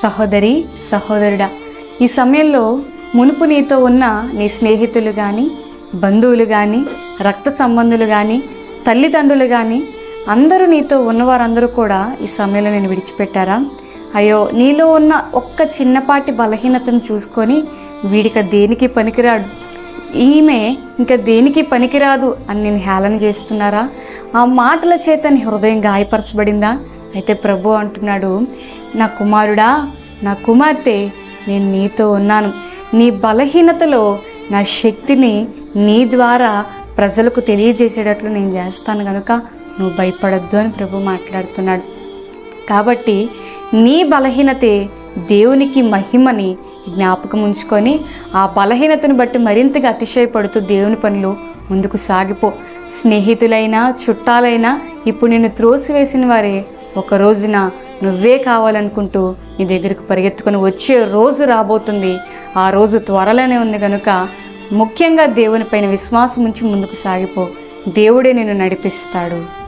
సహోదరి సహోదరుడా ఈ సమయంలో మునుపు నీతో ఉన్న నీ స్నేహితులు కానీ బంధువులు కానీ రక్త సంబంధులు కానీ తల్లిదండ్రులు కానీ అందరూ నీతో ఉన్నవారందరూ కూడా ఈ సమయంలో నేను విడిచిపెట్టారా? అయ్యో నీలో ఉన్న ఒక్క చిన్నపాటి బలహీనతను చూసుకొని వీడిక దేనికి పనికిరాడు? ఈమె ఇంకా దేనికి పనికిరాదు అని నేను హేళన చేస్తున్నారా? ఆ మాటల చేత నీ హృదయం గాయపరచబడిందా? అయితే ప్రభు అంటున్నాడు నా కుమారుడా నా కుమార్తె నేను నీతో ఉన్నాను. నీ బలహీనతలో నా శక్తిని నీ ద్వారా ప్రజలకు తెలియజేసేటట్లు నేను చేస్తాను కనుక నువ్వు భయపడద్దు అని ప్రభు మాట్లాడుతున్నాడు. కాబట్టి నీ బలహీనతే దేవునికి మహిమని జ్ఞాపకం ఉంచుకొని ఆ బలహీనతను బట్టి మరింతగా అతిశయపడుతూ దేవుని పనులు ముందుకు సాగిపో. స్నేహితులైనా చుట్టాలైనా ఇప్పుడు నిన్ను త్రోసివేసిన వారే ఒక రోజున నువ్వే కావాలనుకుంటూ నీ దగ్గరకు పరిగెత్తుకొని వచ్చే రోజు రాబోతుంది. ఆ రోజు త్వరలోనే ఉంది కనుక ముఖ్యంగా దేవునిపైన విశ్వాసం ఉంచి ముందుకు సాగిపో. దేవుడే నిన్ను నడిపిస్తాడు.